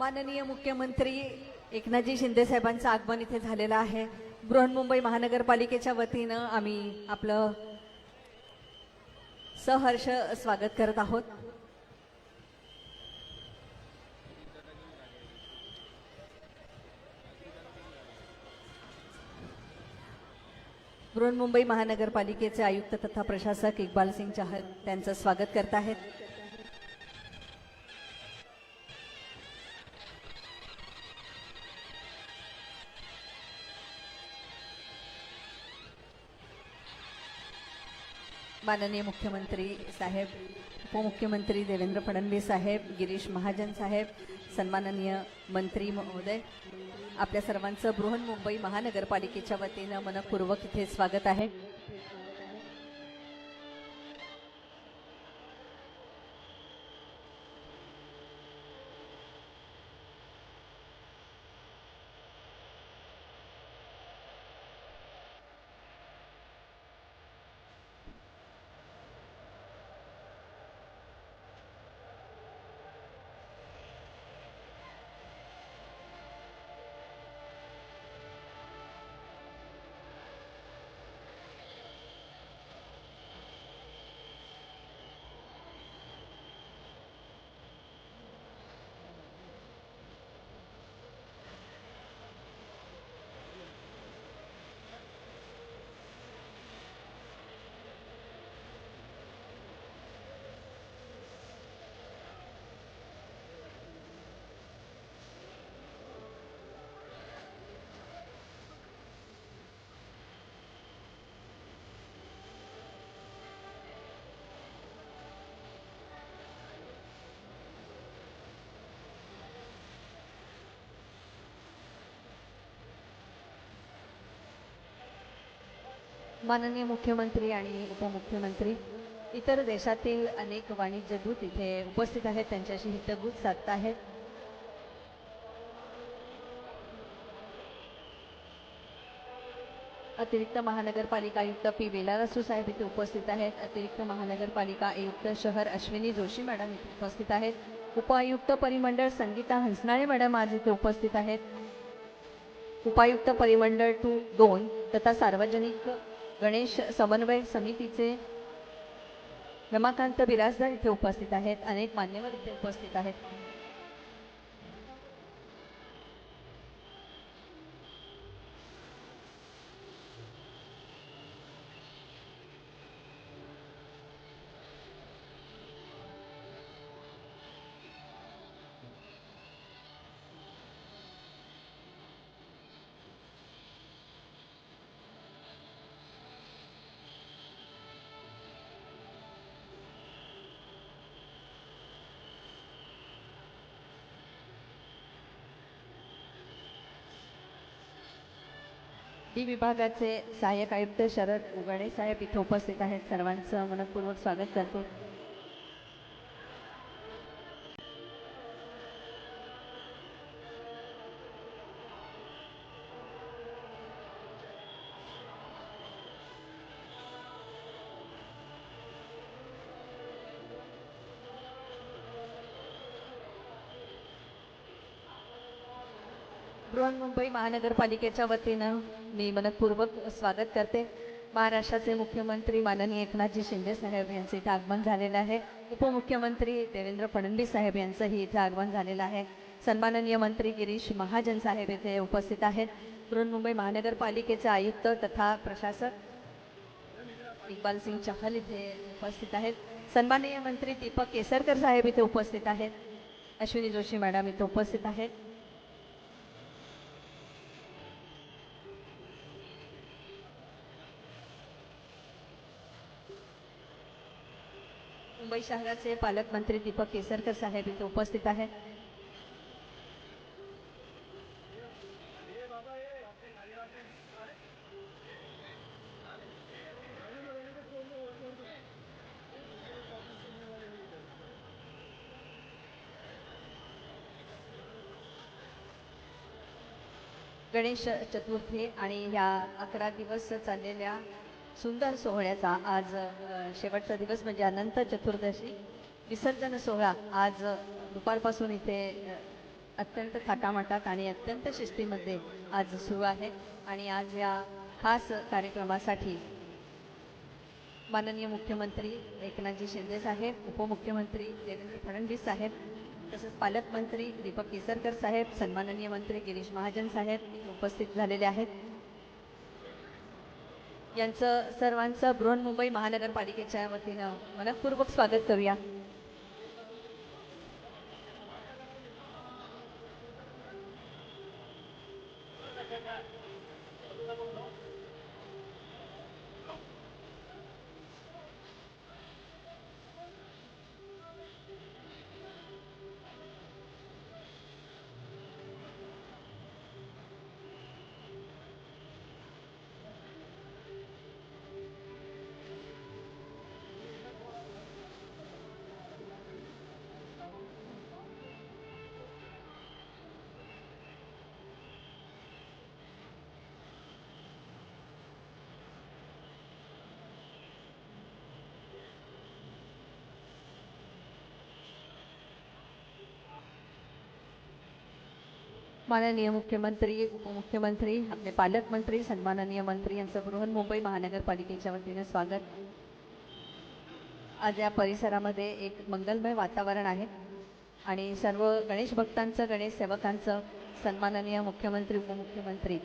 माननीय मुख्यमंत्री एकनाथजी शिंदे साहेबांचं आगमन इथे झालेलं आहे. बृहन्मुंबई महानगरपालिकेच्या वतीनं आम्ही आपलं सहर्ष स्वागत करत आहोत. बृहन्मुंबई महानगरपालिकेचे आयुक्त तथा प्रशासक इक्बाल सिंग चहल त्यांचं स्वागत करत आहेत. माननीय मुख्यमंत्री साहेब उपमुख्यमंत्री देवेंद्र फडणवीस साहेब गिरीश महाजन साहेब सन्माननीय मंत्री महोदय आपल्या सर्वांचं बृहन्मुंबई महानगरपालिकेच्या वतीनं मनपूर्वक इथे स्वागत आहे. माननीय मुख्यमंत्री आणि उपमुख्यमंत्री इतर देशातील अनेक वाणिज्य दूत इथे उपस्थित आहेत त्यांच्याशी हितगुज साधत आहेत. अतिरिक्त महानगरपालिका आयुक्त पी. वेलारासू साहेब इथे उपस्थित आहेत. अतिरिक्त महानगरपालिका आयुक्त शहर अश्विनी जोशी मॅडम इथे उपस्थित आहेत. उपायुक्त परिमंडळ संगीता हंसनाळे मॅडम आज इथे उपस्थित आहेत. उपायुक्त परिमंडळ टू दोन तथा सार्वजनिक गणेश समन्वय समितीचे रमाकांत बिराजदार इथे उपस्थित आहेत. अनेक मान्यवर इथे उपस्थित आहेत. डी विभागाचे सहाय्यक आयुक्त शरद उगाडे साहेब इथे उपस्थित आहेत. सर्वांचं मनपूर्वक स्वागत करतो. बृहन्मुंबई महानगरपालिकेच्या वतीनं मी मनपूर्वक स्वागत करते. महाराष्ट्राचे मुख्यमंत्री माननीय एकनाथजी शिंदे साहेब यांचे इथे आगमन झालेलं आहे. उपमुख्यमंत्री देवेंद्र फडणवीस साहेब यांचंही इथं आगमन झालेलं आहे. सन्माननीय मंत्री गिरीश महाजन साहेब येथे उपस्थित आहेत. बृहन्मुंबई महानगरपालिकेचे आयुक्त तथा प्रशासक इक्बाल सिंग चहल इथे उपस्थित आहेत. सन्माननीय मंत्री दीपक केसरकर साहेब इथे उपस्थित आहेत. अश्विनी जोशी मॅडम इथे उपस्थित आहेत. मुंबई शहराचे पालकमंत्री दीपक केसरकर साहेब इथे उपस्थित आहेत. गणेश चतुर्थी आणि ह्या अकरा दिवस चाललेल्या सुंदर सोहळ्याचा आज शेवटचा दिवस म्हणजे अनंत चतुर्दशी. विसर्जन सोहळा. आज दुपारपासून इथे अत्यंत थाटामाटात आणि अत्यंत शिस्तीमध्ये आज सुरू आहे. आणि आज या खास कार्यक्रमासाठी माननीय मुख्यमंत्री एकनाथजी शिंदे साहेब उपमुख्यमंत्री देवेंद्र फडणवीस साहेब तसंच पालकमंत्री दीपक केसरकर साहेब सन्माननीय मंत्री गिरीश महाजन साहेब उपस्थित झालेले आहेत. यांचं सर्वांचं बृहन्मुंबई महानगरपालिकेच्या वतीनं मनपूर्वक स्वागत करूया. माननीय मुख्यमंत्री उपमुख्यमंत्री आपले पालकमंत्री सन्माननीय मंत्री यांचं बृहन्मुंबई महानगरपालिकेच्या वतीने स्वागत. आज या परिसरामध्ये एक मंगलमय वातावरण आहे आणि सर्व गणेश भक्तांचं गणेश सेवकांचं सन्माननीय मुख्यमंत्री उपमुख्यमंत्री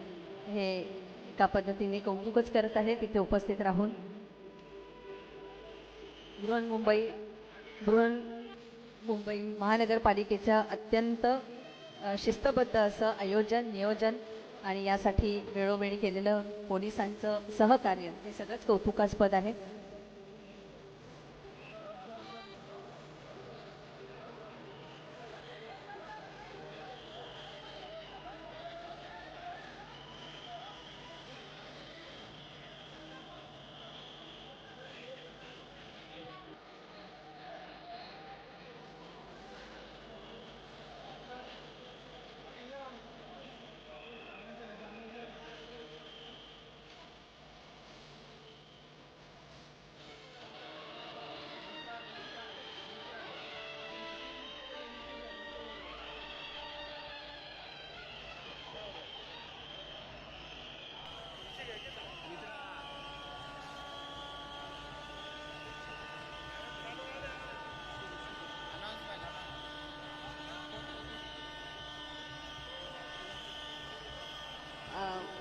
हे एका पद्धतीने कौतुकच करत आहे तिथे उपस्थित राहून. बृहन्मुंबई बृहन मुंबई महानगरपालिकेच्या अत्यंत शिस्तबद्ध असं आयोजन नियोजन आणि यासाठी वेळोवेळी केलेलं पोलिसांचं सहकार्य हे सगळंच कौतुकास्पद आहे.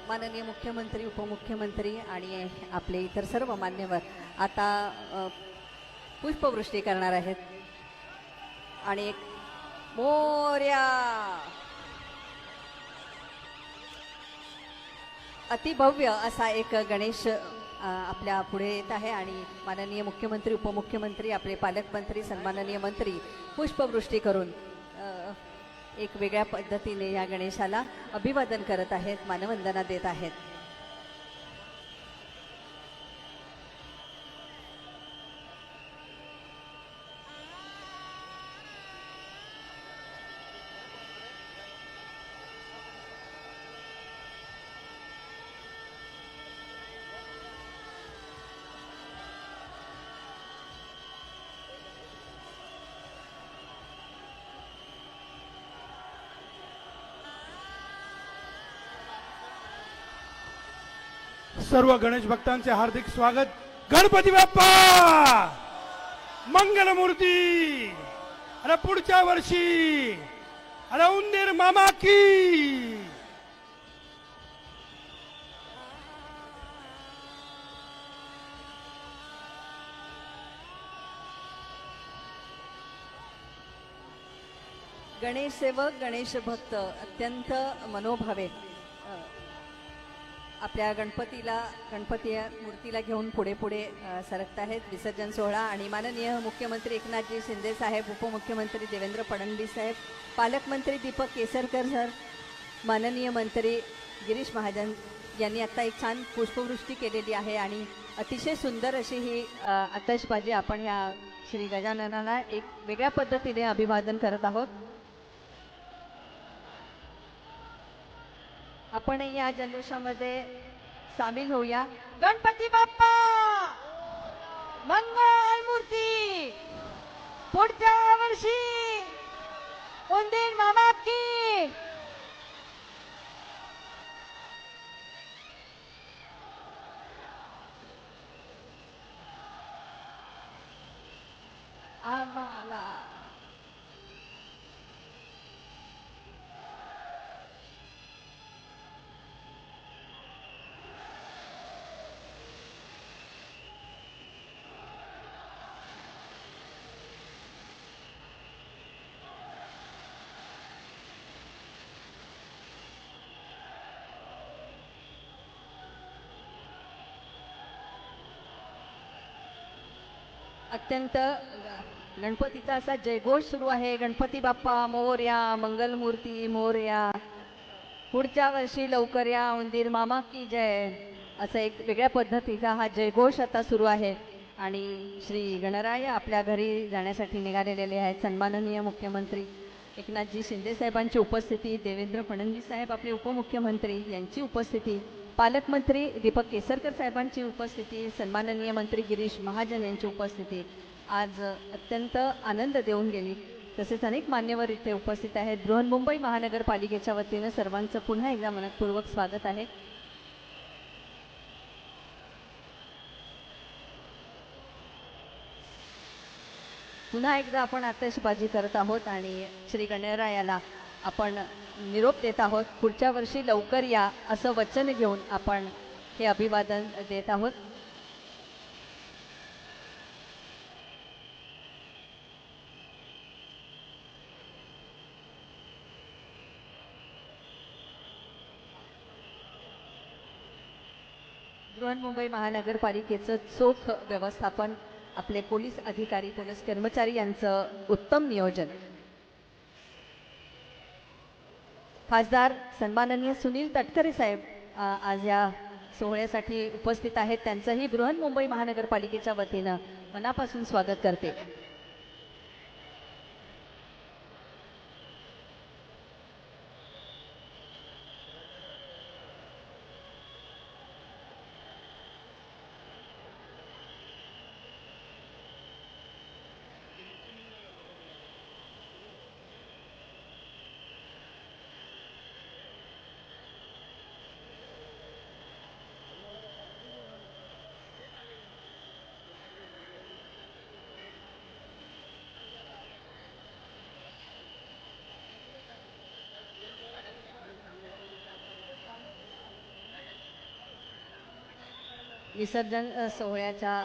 माननीय मुख्यमंत्री उपमुख्यमंत्री आणि आपले इतर सर्व मान्यवर आता पुष्पवृष्टी करणार आहेत. आणि एक मोर्या! अतिभव्य असा एक गणेश आपल्या पुढे येत आहे आणि माननीय मुख्यमंत्री उपमुख्यमंत्री आपले पालकमंत्री सन्माननीय मंत्री पुष्पवृष्टी करून एक वेगळ्या पद्धतीने या गणेशाला अभिवादन करत आहेत मानवंदना देत आहेत. सर्व गणेश भक्तांचे हार्दिक स्वागत. गणपती बाप्पा! मंगलमूर्ती! अरे पुढच्या वर्षी! अरे उंदीर मामा की! गणेश सेवक गणेश भक्त अत्यंत मनोभावे. आपल्या गणपतीला गणपती मूर्तीला घेऊन पुढे पुढे सरकत आहेत विसर्जन सोहळा. आणि माननीय मुख्यमंत्री एकनाथजी शिंदे साहेब उपमुख्यमंत्री देवेंद्र फडणवीस साहेब पालकमंत्री दीपक केसरकर सर माननीय मंत्री गिरीश महाजन यांनी आत्ता एक छान पुष्पवृष्टी केलेली आहे. आणि अतिशय सुंदर अशी ही आतषबाजी आपण ह्या श्री गजाननाला एक वेगळ्या पद्धतीने अभिवादन करत आहोत. आपण या जल्लोषामध्ये सामील होऊया. गणपती बाप्पा! मंगल मूर्ती! पुढच्या वर्षी! उंदीर मामा की! अत्यंत गणपतीचा असा जयघोष सुरू आहे. गणपती बाप्पा मोर्या मंगलमूर्ती मोर्या. पुढच्या वर्षी लवकर या उंदीर मामा की जय असं एक वेगळ्या पद्धतीचा हा जयघोष आता सुरू आहे. आणि श्री गणराय आपल्या घरी जाण्यासाठी निघालेले आहेत. सन्माननीय मुख्यमंत्री एकनाथजी शिंदे साहेबांची उपस्थिती देवेंद्र फडणवीस साहेब आपले उपमुख्यमंत्री यांची उपस्थिती. पालकमंत्री दीपक केसरकर साहेबांची उपस्थिती सन्माननीय मंत्री गिरीश महाजन यांची उपस्थिती आज अत्यंत आनंद देऊन गेली. तसेच अनेक मान्यवर इथे उपस्थित आहेत. बृहन्मुंबई महानगरपालिकेच्या वतीनं सर्वांचं पुन्हा एकदा मनपूर्वक स्वागत आहे. पुन्हा एकदा आपण आतषबाजी करत आहोत आणि श्री गणरायाला आपण निरोप देत आहोत. पुढच्या वर्षी लवकर या असं वचन घेऊन आपण हे अभिवादन देत आहोत. बृहन्मुंबई महानगरपालिकेचं चोख व्यवस्थापन आपले पोलीस अधिकारी पोलीस कर्मचारी यांचं उत्तम नियोजन. खासदार सन्माननीय सुनील तटकरे साहेब आज या सोहळ्यासाठी उपस्थित आहेत. त्यांचंही बृहन्मुंबई महानगरपालिकेच्या वतीनं मनापासून स्वागत करते. विसर्जन सोहळ्याच्या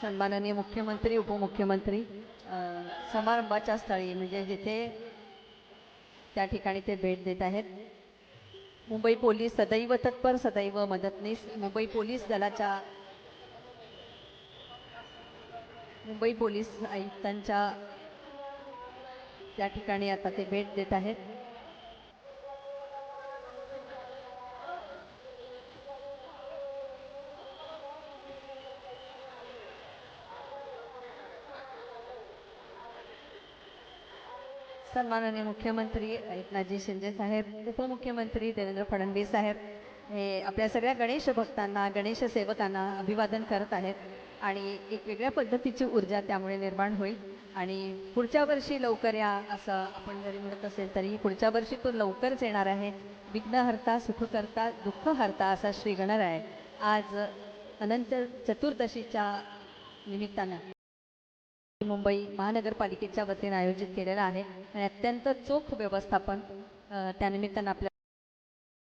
सन्माननीय मुख्यमंत्री उपमुख्यमंत्री समारंभाच्या स्थळी म्हणजे जिथे त्या ठिकाणी ते भेट देत आहेत. मुंबई पोलीस सदैव तत्पर सदैव मदतनीस. मुंबई पोलीस दलाच्या मुंबई पोलीस आयुक्तांच्या त्या ठिकाणी आता ते भेट देत आहेत. सन्माननीय मुख्यमंत्री एकनाथजी शिंदे साहेब उपमुख्यमंत्री देवेंद्र फडणवीस साहेब हे आपल्या सगळ्या गणेश भक्तांना गणेश सेवकांना अभिवादन करत आहेत आणि एक वेगळ्या पद्धतीची ऊर्जा त्यामुळे निर्माण होईल. आणि पुढच्या वर्षी लवकर या असं आपण जरी म्हणत असेल तरी पुढच्या वर्षी तो लवकरच येणार आहे. विघ्नहर्ता सुखकर्ता दुःखहर्ता असा श्री गणराय आज अनंत चतुर्दशीच्या निमित्तानं मुंबई महानगरपालिकेच्या वतीने आयोजित केलेला आहे. आणि अत्यंत चोख व्यवस्थापन त्यानिमित्तानं आपल्या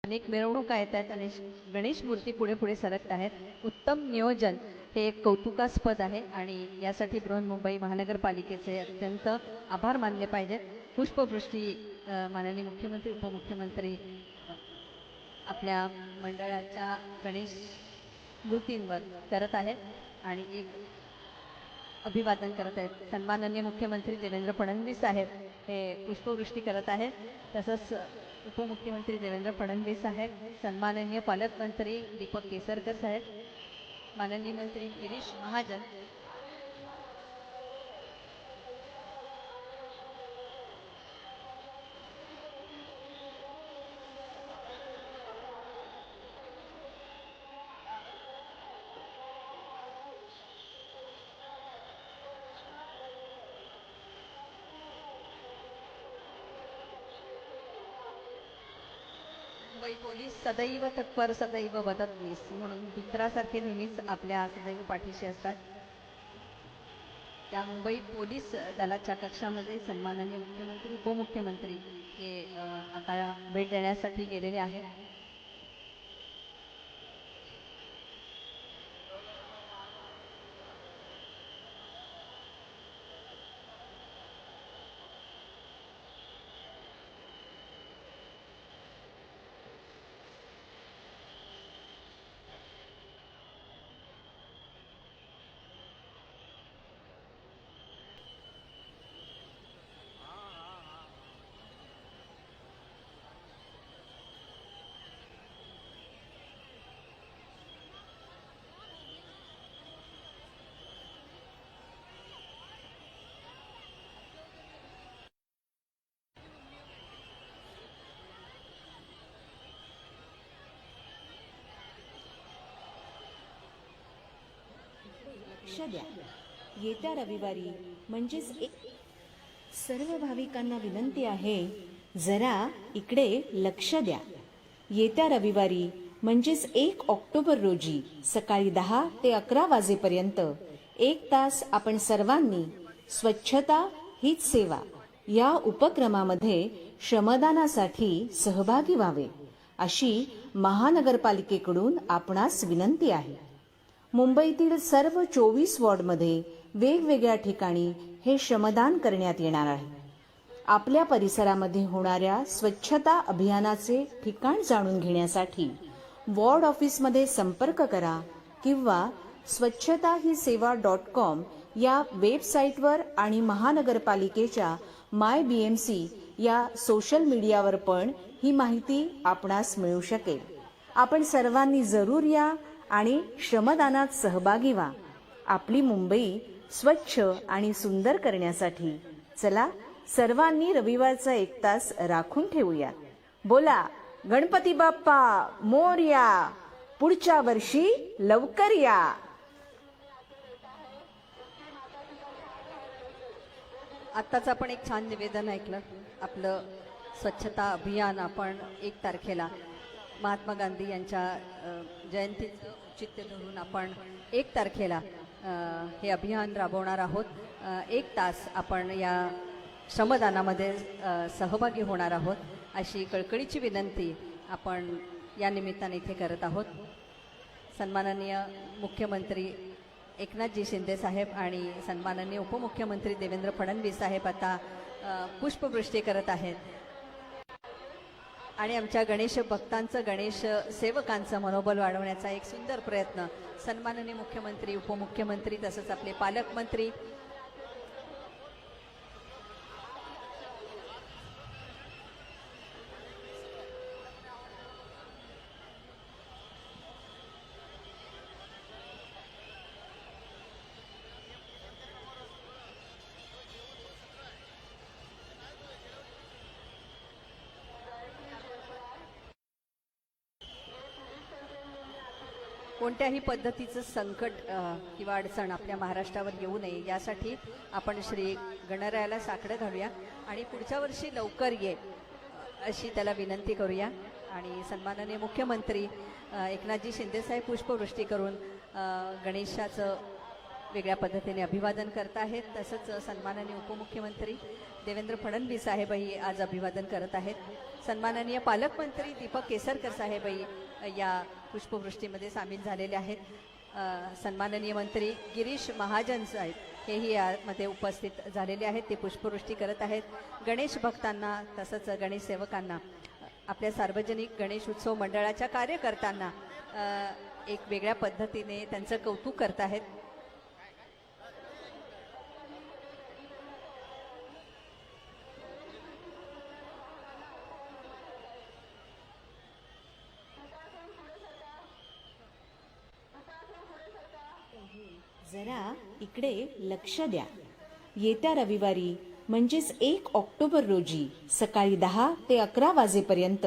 अनेक मिरवणुका येत आहेत आणि गणेश मूर्ती पुढे पुढे सरकत आहेत. उत्तम नियोजन हे एक कौतुकास्पद आहे आणि यासाठी बृहन्मुंबई महानगरपालिकेचे अत्यंत आभार मानले पाहिजेत. पुष्पवृष्टी माननीय मुख्यमंत्री उपमुख्यमंत्री आपल्या मंडळाच्या गणेश मूर्तींवर करत आहेत आणि एक अभिवादन करत आहेत. सन्माननीय मुख्यमंत्री देवेंद्र फडणवीस साहेब हे पुष्पवृष्टी करत आहेत. तसंच उपमुख्यमंत्री देवेंद्र फडणवीस साहेब सन्माननीय पालकमंत्री दीपक केसरकर साहेब माननीय मंत्री गिरीश महाजन मुंबई पोलीस सदैव तत्पर सदैव मदतनीस म्हणून मित्रासारखे नेहमीच आपल्या सदैव पाठीशी असतात. त्या मुंबई पोलीस दलाच्या कक्षामध्ये सन्माननीय मुख्यमंत्री उपमुख्यमंत्री हे आता भेट देण्यासाठी गेलेले आहेत. द्या. येत्या रविवारी म्हणजेच एक सर्व भाविकांना विनंती आहे जरा इकडे लक्ष द्या. येत्या रविवारी म्हणजेच एक ऑक्टोबर रोजी सकाळी दहा ते अकरा वाजेपर्यंत एक तास आपण सर्वांनी स्वच्छता हीच सेवा या उपक्रमामध्ये श्रमदानासाठी सहभागी व्हावे अशी महानगरपालिकेकडून आपणास विनंती आहे. मुंबईतील सर्व चोवीस वॉर्डमध्ये वेगवेगळ्या ठिकाणी हे श्रमदान करण्यात येणार आहे. आपल्या परिसरामध्ये होणाऱ्या स्वच्छता अभियानाचे ठिकाण जाणून घेण्यासाठी वॉर्ड ऑफिसमध्ये संपर्क करा किंवा स्वच्छता ही सेवा डॉट कॉम या वेबसाईटवर आणि महानगरपालिकेच्या माय बी एम सी या सोशल मीडियावर पण ही माहिती आपणास मिळू शकेल. आपण सर्वांनी जरूर या आणि श्रमदानात सहभागी व्हा. आपली मुंबई स्वच्छ आणि सुंदर करण्यासाठी चला सर्वांनी रविवारचा एक तास राखून ठेवूया. बोला गणपती बाप्पा मोरया पुढच्या वर्षी लवकर या. आत्ताच आपण एक छान निवेदन ऐकलं आपलं स्वच्छता अभियान आपण एक तारखेला महात्मा गांधी यांच्या जयंतीचं औचित्य धरून आपण एक तारखेला हे अभियान राबवणार आहोत. एक तास आपण या श्रमदानामध्ये सहभागी होणार आहोत. अशी कळकळीची विनंती आपण या निमित्ताने इथे करत आहोत. सन्माननीय मुख्यमंत्री एकनाथजी शिंदे साहेब आणि सन्माननीय उपमुख्यमंत्री देवेंद्र फडणवीस साहेब आता पुष्पवृष्टी करत आहेत. आणि आमच्या गणेश भक्तांचं गणेश सेवकांचं मनोबल वाढवण्याचा एक सुंदर प्रयत्न सन्माननीय मुख्यमंत्री उपमुख्यमंत्री तसंच आपले पालकमंत्री कोणत्याही पद्धतीचं संकट किंवा अडचण आपल्या महाराष्ट्रावर येऊ नये यासाठी आपण श्री गणरायाला साकडं घालूया. आणि पुढच्या वर्षी लवकर ये अशी त्याला विनंती करूया. आणि सन्माननीय मुख्यमंत्री एकनाथजी शिंदेसाहेब पुष्पवृष्टी करून गणेशाचं वेगळ्या पद्धतीने अभिवादन करत आहेत. तसंच सन्माननीय उपमुख्यमंत्री देवेंद्र फडणवीस साहेबही आज अभिवादन करत आहेत. सन्माननीय पालकमंत्री दीपक केसरकर साहेबही या पुष्पवृष्टीमध्ये सामील झालेले आहेत. सन्माननीय मंत्री गिरीश महाजन साहेब हेही यामध्ये उपस्थित झालेले आहेत. ते पुष्पवृष्टी करत आहेत. गणेश भक्तांना तसंच गणेश सेवकांना आपल्या सार्वजनिक गणेश उत्सव मंडळाच्या कार्यकर्त्यांना एक वेगळ्या पद्धतीने त्यांचं कौतुक करत आहेत. जरा इकडे लक्ष द्या. येत्या रविवारी म्हणजेच एक ऑक्टोबर रोजी सकाळी दहा ते अकरा वाजेपर्यंत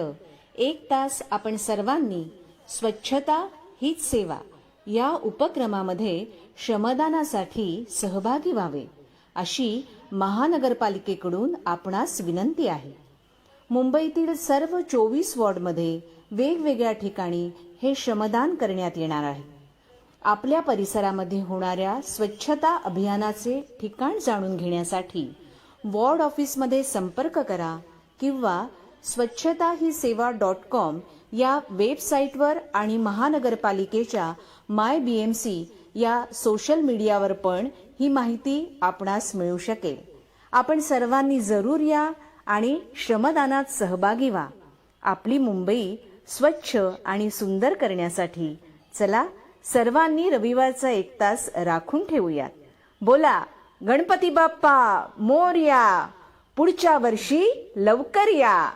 एक तास आपण सर्वांनी स्वच्छता हीच सेवा या उपक्रमामध्ये श्रमदानासाठी सहभागी व्हावे अशी महानगरपालिकेकडून आपणास विनंती आहे. मुंबईतील सर्व चोवीस वॉर्डमध्ये वेगवेगळ्या ठिकाणी हे श्रमदान करण्यात येणार आहे. आपल्या परिसरामध्ये होणाऱ्या स्वच्छता अभियानाचे ठिकाण जाणून घेण्यासाठी वॉर्ड ऑफिसमध्ये संपर्क करा किंवा स्वच्छता ही सेवा डॉट कॉम या वेबसाईटवर आणि महानगरपालिकेच्या माय बी एम सी या सोशल मीडियावर पण ही माहिती आपणास मिळू शकेल. आपण सर्वांनी जरूर या आणि श्रमदानात सहभागी व्हा. आपली मुंबई स्वच्छ आणि सुंदर करण्यासाठी चला सर्वांनी रविवारचा एक तास राखून ठेवूयात. बोला गणपती बाप्पा मोरया पुढच्या वर्षी लवकर या.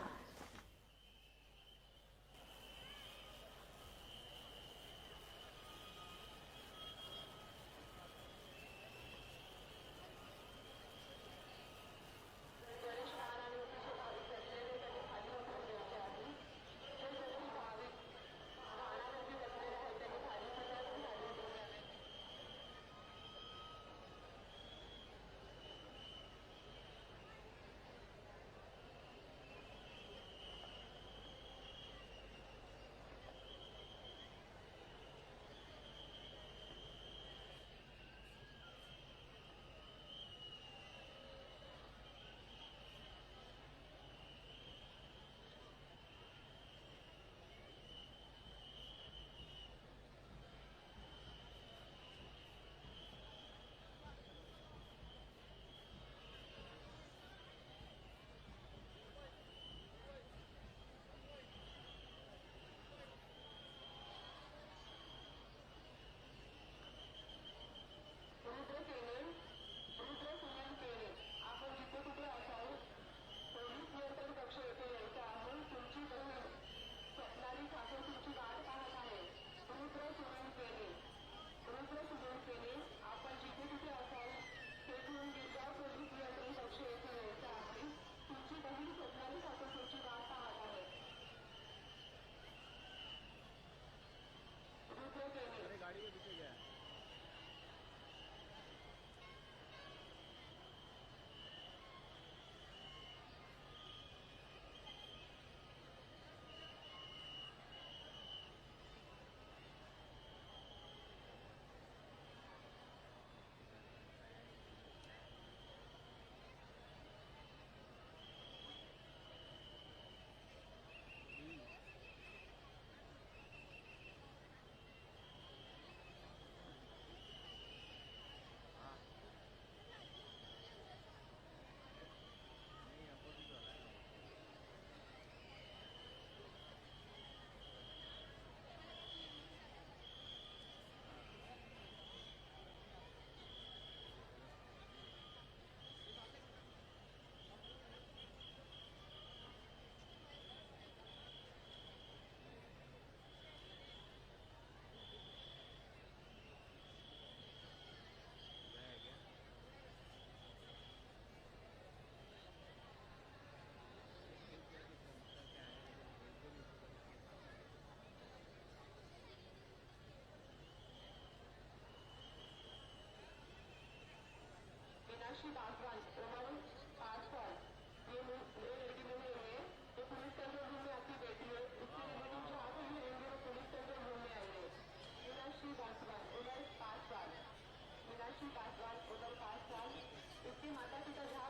તે માતા પિતા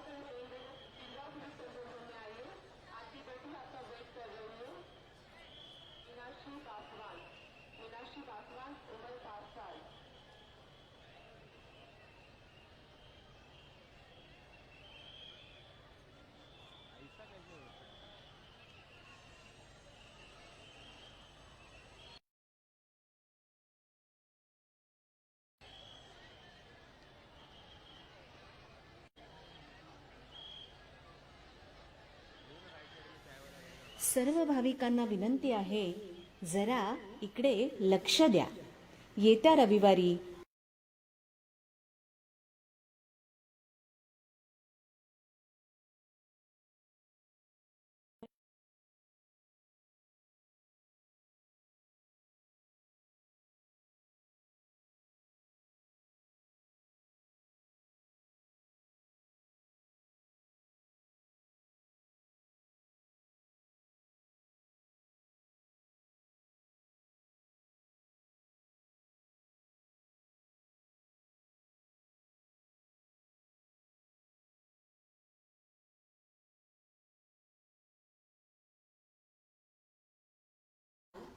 सर्व भाविकांना विनंती आहे जरा इकडे लक्ष द्या. येत्या रविवारी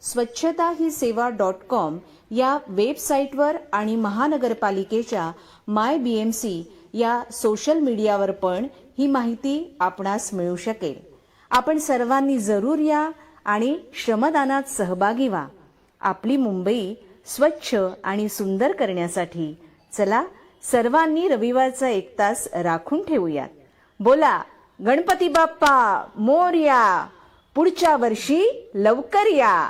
स्वच्छता ही सेवा डॉट कॉम या वेबसाईटवर आणि महानगरपालिकेच्या माय बी एम सी या सोशल मीडियावर पण ही माहिती आपणास मिळू शकेल. आपण सर्वांनी जरूर या आणि श्रमदानात सहभागी व्हा. आपली मुंबई स्वच्छ आणि सुंदर करण्यासाठी चला सर्वांनी रविवारचा एक तास राखून ठेवूयात. बोला गणपती बाप्पा मोर्या पुढच्या वर्षी लवकर या.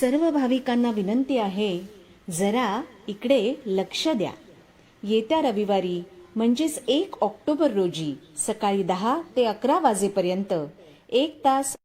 सर्व भाविकांना विनंती आहे जरा इकडे लक्ष द्या. येत्या रविवारी म्हणजेच एक ऑक्टोबर रोजी सकाळी दहा ते अकरा वाजेपर्यंत एक तास